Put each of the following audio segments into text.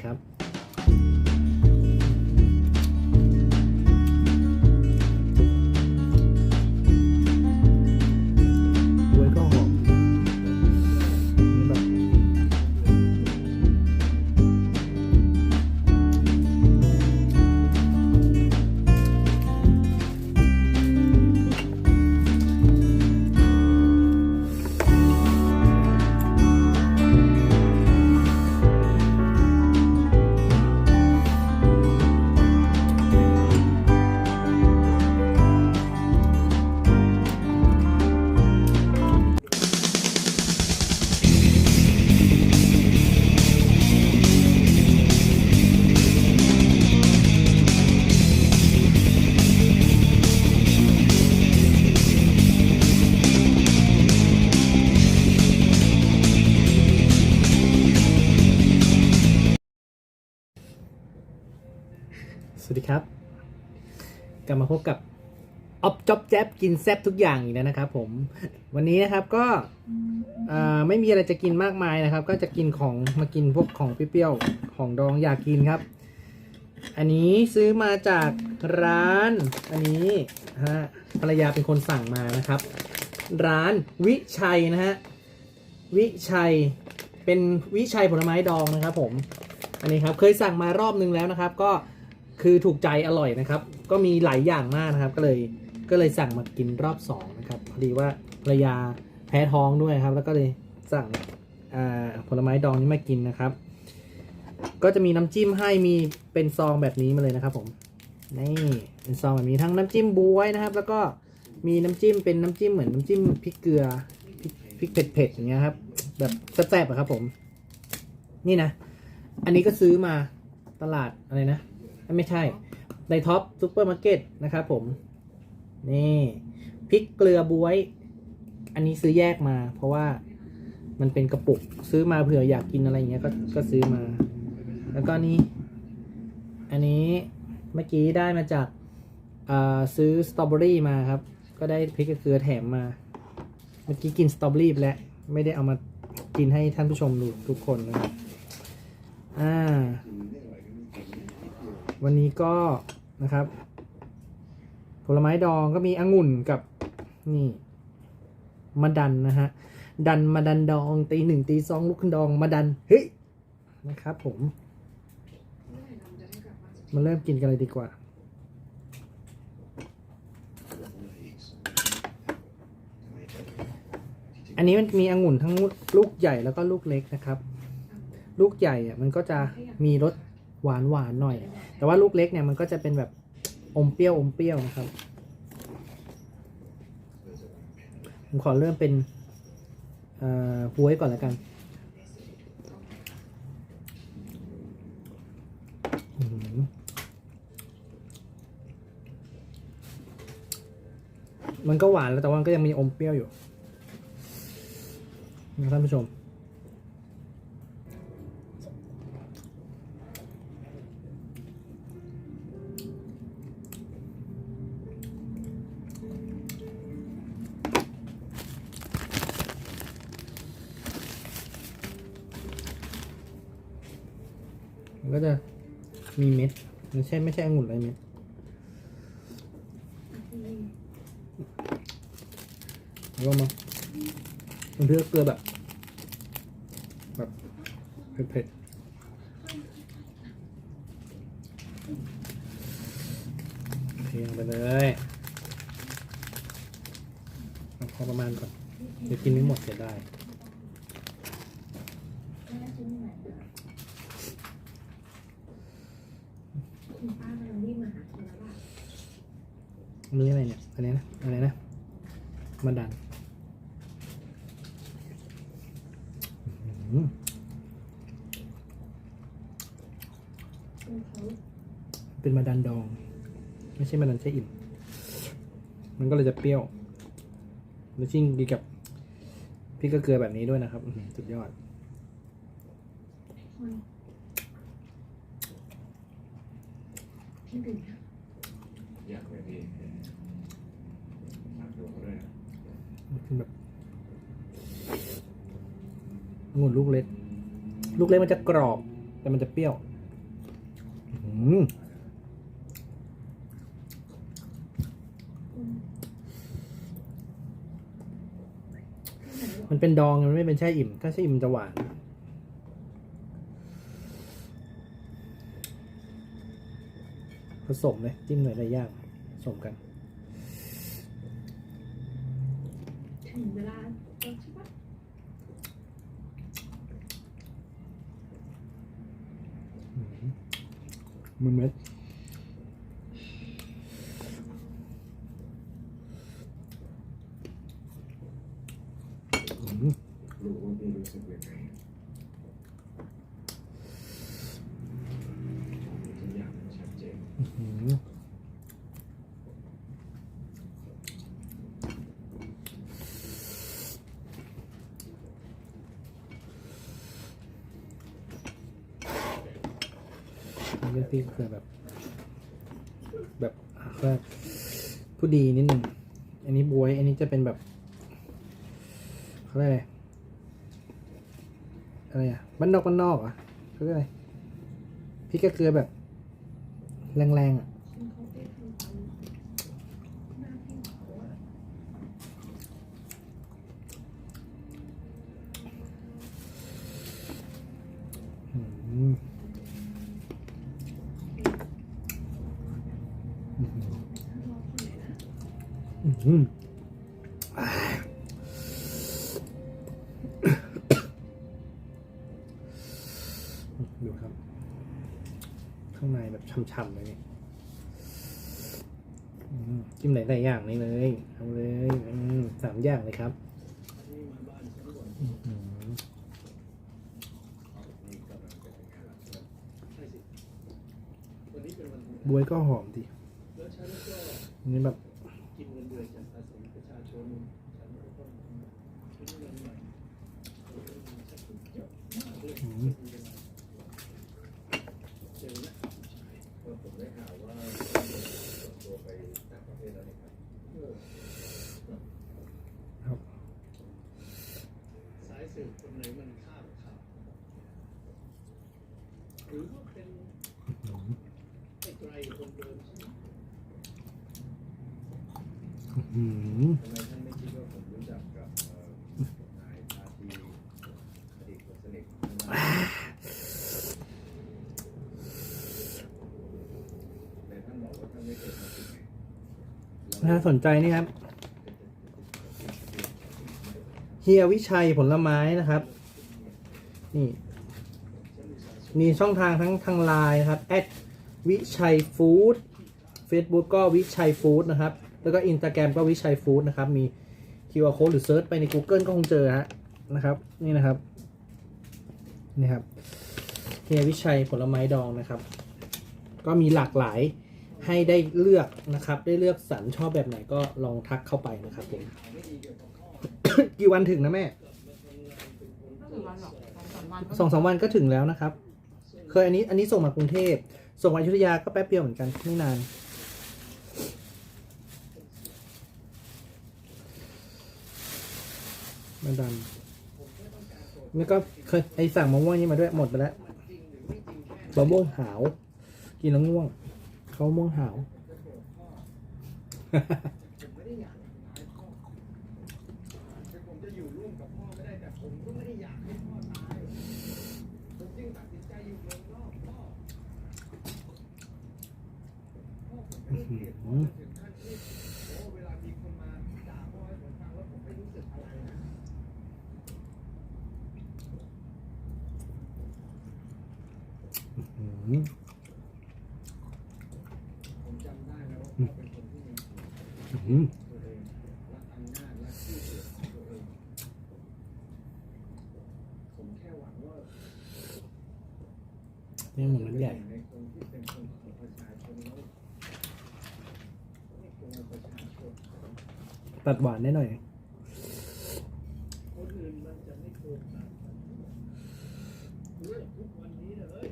ครับ ลับมาพบกับออบจ็อบแจ๊บกินแซบทุกอย่างอีกแล้วนะครับผมวันนี้นะครับก็ไม่มีอะไรจะกินมากมายนะครับ ก็จะกินของมากินพวกของเปรี้ยวๆของดองอยากกินครับ อันนี้ซื้อมาจากร้าน อันนี้ฮะภรรยาเป็นคนสั่งมานะครับ ร้านวิชัยนะฮะวิชัยเป็นวิชัยผลไม้ดองนะครับ ผม อันนี้ครับเคยสั่งมารอบนึงแล้วนะครับ ก็คือถูกใจอร่อยนะครับ ก็มีหลายอย่างมากนะครับ ก็เลยก็เลยสั่งมากินรอบสองนะครับพอดีว่าภรรยาแพ้ท้องด้วยครับ แล้วก็เลยสั่งผลไม้ดองนี้มากินนะครับ ก็จะมีน้ำจิ้มให้มีเป็นซองแบบนี้มาเลยนะครับผมนี่เป็นซองแบบนี้ทั้งน้ำจิ้มบวยนะครับ แล้วก็มีน้ำจิ้มเป็นน้ำจิ้มเหมือนน้ำจิ้มพริกเกลือพริกพริกเผ็ดๆอย่างเงี้ยครับ แบบแซ่บๆอะครับผม นี่นะ อันนี้ก็ซื้อมาตลาดอะไรนะ ไม่ใช่ ในท็อปซูเปอร์มาร์เก็ตนะครับผม นี่พริกเกลือบวย อันนี้ซื้อแยกมา เพราะว่ามันเป็นกระปุกซื้อมาเผื่ออยากกินอะไรอย่างเงี้ยก็ก็ซื้อมา แล้วก็นี่อันนี้เมื่อกี้ได้มาจากาซื้อสตรอเบอรี่มาครับ ก็ได้พริกกับเกลือแถมมา เมื่อกี้กินสตรอเบอรี่แล้วไม่ได้เอามากินให้ท่านผู้ชมดูทุกคนนะครับอ่า วันนี้ก็นะครับ ผลไม้ดองก็มีองุ่นกับนี่มะดันนะฮะ ดันมาดันดองตีหนึ่งตีสองลุกขึ้นดองมาดัน เฮ้ย นะครับผม มาเริ่มกินกันเลยดีกว่า อันนี้มันมีองุ่นทั้งลูกใหญ่แล้วก็ลูกเล็กนะครับ ลูกใหญ่อะมันก็จะมีรส หวานหวานหน่อย แต่ว่าลูกเล็กเนี่ยมันก็จะเป็นแบบอมเปรี้ยวอมเปรี้ยวนะครับ ผมขอเริ่มเป็นอ่อบวยก่อนแล้วกัน มันก็หวานแล้วแต่ว่าก็ยังมีอมเปรี้ยวอยู่นะท่านผู้ชม ก็จะมีเม็ดไม่ใช่ไม่ใช่องุ่นอะไรเม็ดแล้วมามันเพื่อเกลือแบบ แบบเผ็ดๆเทลงไปเลยเอาพอประมาณก่อน เดี๋ยวกินไม่หมดเสียดาย อันนี้อะไรเนี่ยอันนี้นะอะไรนะมาดันเป็นมาดันดอง ไม่ใช่มาดันใช่อิ่มมันก็เลยจะเปรี้ยวแล้วชิ่งดีกับพริกกระเกลือแบบนี้ด้วยนะครับ สุดยอดยากเลยพี่ฝากดูเขาด้วยนะ มัน เป็นแบบองุ่นลูกเล็ก ลูกเล็กมันจะกรอบ แต่มันจะเปรี้ยวอื้อหือมันเป็นดองมันไม่เป็นแช่อิ่ม ถ้าแช่อิ่มมันจะหวานผสมเลยจิ้มหน่อยอะไรย่างผสมกัน ถึงเวลาแล้วใช่ปะมันเม็ดอืม รู้ว่าพี่รู้สึกยังไงทุกอย่างมันชัดเจน อืมเรื่อง ที่คือแบบ แบบก็ผู้ดีนิดหนึ่ง อันนี้บวย อันนี้จะเป็นแบบเขาเรียกอะไรอะไรอะบ้านนอกบ้านนอกอะเขาเรียกอะไรพริกกระเกลือแบบ แรงๆอะ ฉันเขาไปทำตามหน้าที่ของเขาอะ อืม อืมดูครับ ข้างในแบบช่ำๆเลยนี่ยจิ้มหนหลายอย่างนี่เลยเอาเลยสามอย่างเลยครับบวยก็หอมดิ 2 น่าสนใจนี่ครับเฮียวิชัยผลไม้นะครับ นี่ มีช่องทางทั้งทางไลน์นะครับแอดวิชัยฟู้ด Facebook ก็วิชัยฟู้ดนะครับ แล้วก็อินสตาแกรมก็วิชัยฟู้ดนะครับ มี QR code หรือเซิร์ชไปใน Google ก็คงเจอฮะนะครับ นี่นะครับ นี่ครับเฮียวิชัยผลไม้ดองนะครับ ก็มีหลากหลาย ให้ได้เลือกนะครับ ได้เลือกสรรชอบแบบไหนก็ลองทักเข้าไปนะครับผม กี่วันถึงนะแม่ไม่ถึงวันหรอกสองสามวันสองสามวันก็ถึงแล้วนะครับ เคยอันนี้อันนี้ส่งมากรุงเทพ ส่งมาอยุธยาก็แป๊บเดียวเหมือนกันไม่นาน มาดำแล้วก็เคยไอสั่งมะม่วงนี่มาด้วยหมดไปแล้วมะม่วงหาว กินแล้วง่วง เขาม่วงหาวอืม องประชาชนตัดหวานได้หน่อนมันจะไม่โกงกันเรื่องทุกวันนี้หนะเอ้ย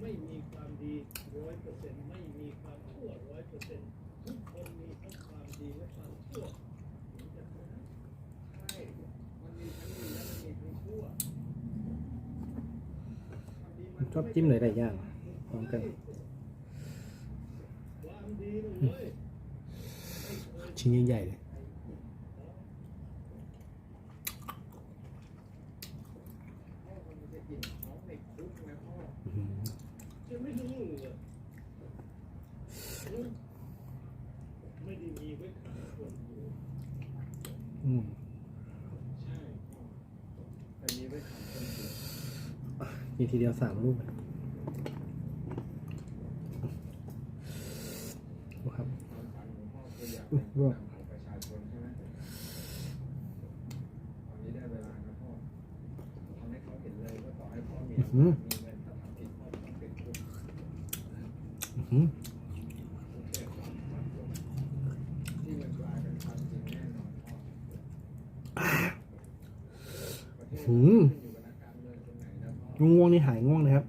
ไม่มีความดีร้อยเปอร์เซ็นต์ไม่มีความชั่วร้อยเปอร์เซ็นต์ ชอบจิ้มหลายๆอย่างพร้อมกันชิ้นใหญ่ๆเลยอืมนจะกินของในคุกนะพ่อ อื้อหือ จะไม่รู้เหรอไม่ได้มีไว้ขังคนอยู่ อืม ใช่พ่อแต่มีไว้ขังคนอื่น กิน ทีเดียวสามลูกครับความอืม ง่วงนี่หายง่วงเลยครับ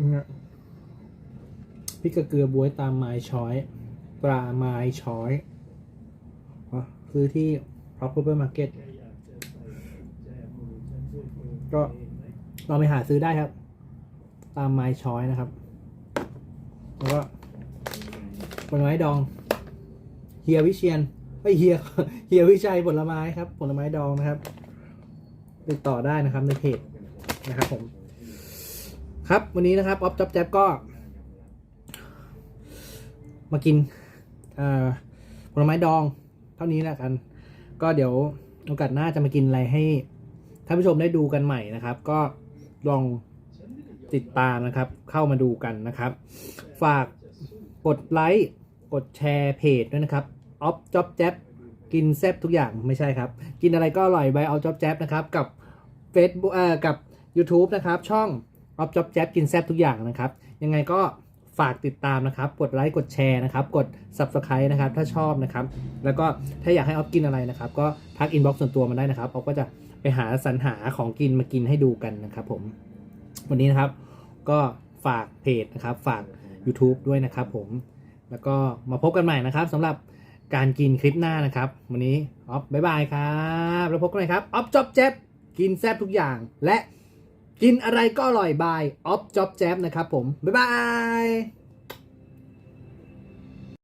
ผ พ่อเนี่ยพริกกระเกลือบวยตามไม้ช้อยปลาไม้ช้อยอ๋อซื้อที่ proper market ก็เองไหมเราไปหาซื้อได้ครับ ตามไม้ช้อยนะครับ แล้วก็ผลไม้ดองเฮียวิเชียนไอเฮียเฮียวิชัยผลไม้ครับ ผลไม้ดองนะครับ ติดต่อได้นะครับในเพจนะครับผม ครับวันนี้นะครับออฟจ็อบแจ๊บก็ มากินผลไม้ดองเท่านี้แล้วกัน ก็เดี๋ยวโอกาสหน้าจะมากินอะไรให้ท่านผู้ชมได้ดูกันใหม่นะครับ ก็ลองติดตามนะครับ เข้ามาดูกันนะครับ ฝากกดไลค์กดแชร์เพจด้วยนะครับออฟจ็อบแจ๊บกินแซ่บทุกอย่างไม่ใช่ครับ กินอะไรก็อร่อยใบออฟจ็อบแจ๊บนะครับ กับ Facebook เอ่อกับ YouTube นะครับ ช่องออฟจ็อบแจ๊บกินแซ่บทุกอย่างนะครับ ยังไงก็ ฝากติดตามนะครับ กดไลค์กดแชร์นะครับ กด Subscribe นะครับ ถ้าชอบนะครับ แล้วก็ถ้าอยากให้ออฟกินอะไรนะครับ ก็ทักอินบ็อกซ์ส่วนตัวมาได้นะครับออฟก็จะไปหาสรรหาของกินมากินให้ดูกันนะครับ ผม วันนี้นะครับ ก็ฝากเพจนะครับ ฝาก YouTube ด้วยนะครับ ผม แล้วก็มาพบกันใหม่นะครับสำหรับการกินคลิปหน้านะครับ วันนี้ออฟบายบายครับ แล้วพบกันใหม่ครับออฟจอบแจ๊บกินแซ่บทุกอย่างและ กินอะไรก็อร่อยบายออฟจ็อบแจ๊บนะครับผม บ๊ายบาย